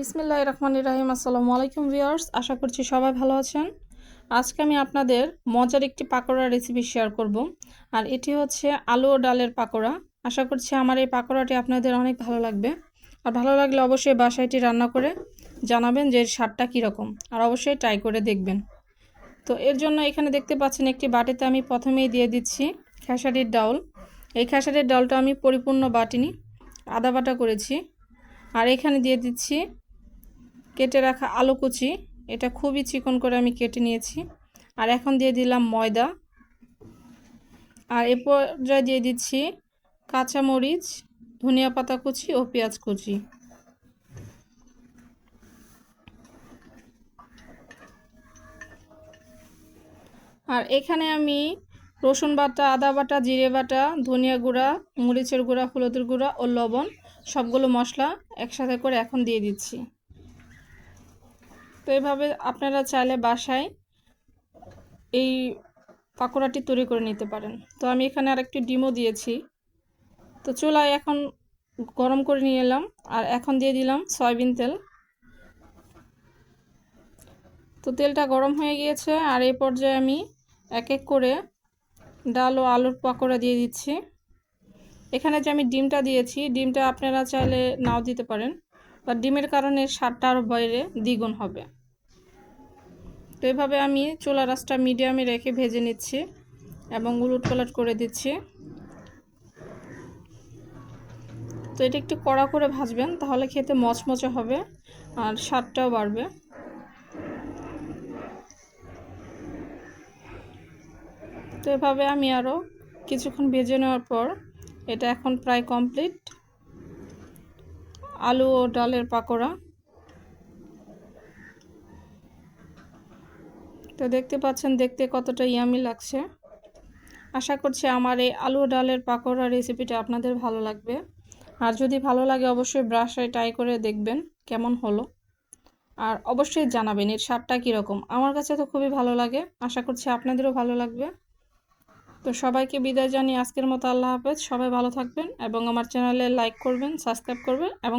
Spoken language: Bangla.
বিসমিল্লাহ রহমান রাহিম, আসসালামু আলাইকুম ভিউয়ার্স, আশা করছি সবাই ভালো আছেন। আজকে আমি আপনাদের মজার একটি পাকোড়া রেসিপি শেয়ার করব, আর এটি হচ্ছে আলু ও ডালের পাকোড়া। আশা করছি আমার এই পাকোড়াটি আপনাদের অনেক ভালো লাগবে, আর ভালো লাগলে অবশ্যই বাসায়টি রান্না করে জানাবেন যে এর স্বাদটা কীরকম, আর অবশ্যই ট্রাই করে দেখবেন। তো এর জন্য এখানে দেখতে পাচ্ছেন একটি বাটিতে আমি প্রথমেই দিয়ে দিচ্ছি খেসারির ডাউল এই খেসারির ডাউলটা আমি পরিপূর্ণ বাটিনি, আদা বাটা করেছি, আর এখানে দিয়ে দিচ্ছি কেটে রাখা আলু কুচি, এটা খুবই চিকন করে আমি কেটে নিয়েছি। আর এখন দিয়ে দিলাম ময়দা। আর এ পর্যায়ে দিয়ে দিচ্ছি কাঁচামরিচ, ধনিয়া পাতা কুচি ও পেঁয়াজ কুচি। আর এখানে আমি রসুন বাটা, আদা বাটা, জিরে বাটা, ধনিয়া গুঁড়া, মরিচের গুঁড়া, হলুদের গুঁড়া ও লবণ সবগুলো মশলা একসাথে করে এখন দিয়ে দিচ্ছি। তো এভাবে আপনারা চাইলে বাসায় এই পাকোড়াটি তৈরি করে নিতে পারেন। তো আমি এখানে আর একটি ডিমও দিয়েছি। তো চুলায় এখন গরম করে নিয়ে এলাম আর এখন দিয়ে দিলাম সয়াবিন তেল। তো তেলটা গরম হয়ে গিয়েছে আর এই পর্যায়ে আমি এক এক করে ডাল ও আলুর পাকোড়া দিয়ে দিচ্ছি। এখানে যে আমি ডিমটা দিয়েছি, ডিমটা আপনারা চাইলে নাও দিতে পারেন, বা ডিমের কারণে স্বাদটা আরও বাইরে দ্বিগুণ হবে। তো এভাবে আমি চুলা রাসটা মিডিয়ামে রেখে ভেজে নিচ্ছি এবং উলট পালট করে দিচ্ছি। তো এটা একটু কড়া করে ভাজবেন, তাহলে খেতে মচমচে হবে আর স্বাদটাও বাড়বে। তো এভাবে আমি আরও কিছুক্ষণ ভেজে নেওয়ার পর এটা এখন প্রায় কমপ্লিট। আলু ও ডালের পাকোড়া তো দেখতে পাচ্ছেন, দেখতে কতটা ইয়ামি লাগছে। আশা করছি আমার এই আলু ডালের পাকোড়া রেসিপিটা আপনাদের ভালো লাগবে। আর যদি ভালো লাগে, অবশ্যই ব্রাশে ট্রাই করে দেখবেন কেমন হলো। আর অবশ্যই জানাবেন, এর স্বাদটা কীরকম। আমার কাছে তো খুবই ভালো লাগে, আশা করছি আপনাদেরও ভালো লাগবে। তো সবাইকে বিদায় জানিয়ে আজকের মতো আল্লাহ হাফেজ। সবাই ভালো থাকবেন এবং আমার চ্যানেলে লাইক করবেন সাবস্ক্রাইব করবেন এবং